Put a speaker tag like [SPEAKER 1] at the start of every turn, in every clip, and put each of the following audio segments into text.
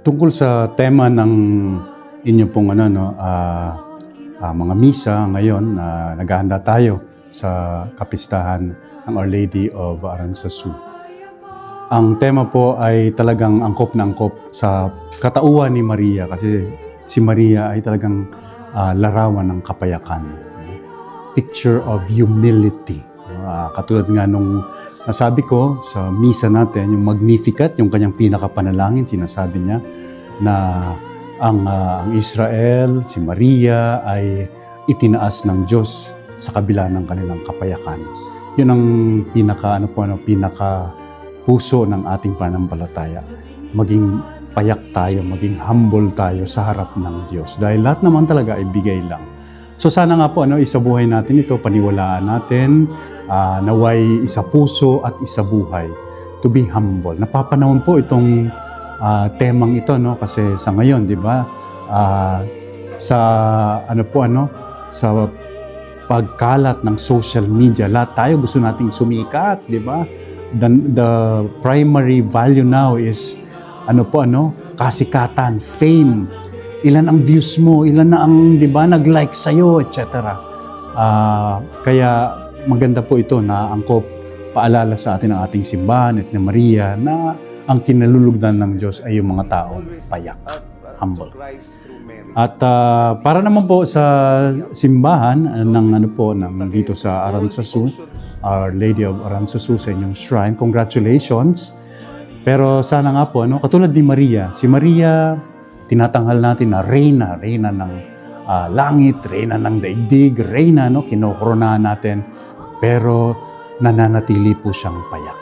[SPEAKER 1] tungkol sa tema ng inyo pong ano no ah, ah, mga misa ngayon na naghahanda tayo sa kapistahan ng Our Lady of Aranzazu. Ang tema po ay talagang angkop na angkop sa katauhan ni Maria kasi si Maria ay talagang ah, larawan ng kapayakan. Picture of humility. Ah, katulad nga nung nasabi ko sa misa natin, yung Magnificat, yung kanyang pinakapanalangin, sinasabi niya na ang, ah, ang Israel, si Maria ay itinaas ng Diyos sa kabila ng kanilang kapayakan. Yun ang pinaka ano po ano pinaka puso ng ating pananampalataya. Maging payak tayo, maging humble tayo sa harap ng Diyos. Dahil lahat naman talaga ay bigay lang. So sana nga po ano, isabuhay natin ito, paniwalaan natin, ah, naway isa puso at isa buhay to be humble. Napapanahon po itong ah, temang ito no kasi sa ngayon, 'di ba? ah, sa ano po ano, sa pagkalat ng social media, lahat tayo gusto nating sumikat, 'di ba? The, the primary value now is ano po ano, kasikatan, fame. Ilan ang views mo, ilan na ang 'di ba nag-like sa iyo, etc. Ah, kaya maganda po ito na angkop paalala sa atin ng ating simbahan at ni Maria na ang kinalulugdan ng Diyos ay yung mga taong payak, humble. At ah, para naman po sa simbahan ah, ng ano po ng dito sa Aranzazu, Our Lady of Aranzazu sa inyong shrine, congratulations. Pero sana nga po, ano, katulad ni Maria, si Maria, tinatanghal natin na reyna, reyna ng ah, langit, reyna ng daigdig, reyna, no, kinokoronahan natin. Pero nananatili po siyang payak.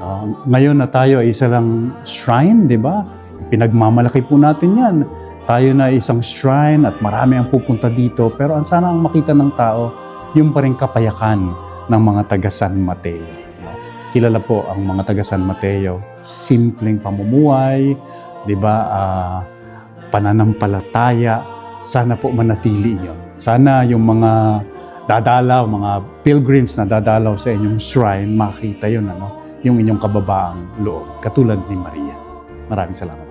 [SPEAKER 1] No? ngayon na tayo ay isa lang shrine, di ba? Pinagmamalaki po natin yan. Tayo na isang shrine at marami ang pupunta dito. Pero ang sana ang makita ng tao, yung pa rin kapayakan ng mga taga San Mateo. no? Kilala po ang mga taga San Mateo. Simpleng pamumuhay, di ba? Ah, pananampalataya. Sana po manatili yon. Sana yung mga dadalaw, mga pilgrims na dadalaw sa inyong shrine, makita yun, ano, yung inyong kababaang loob, katulad ni Maria. Maraming salamat.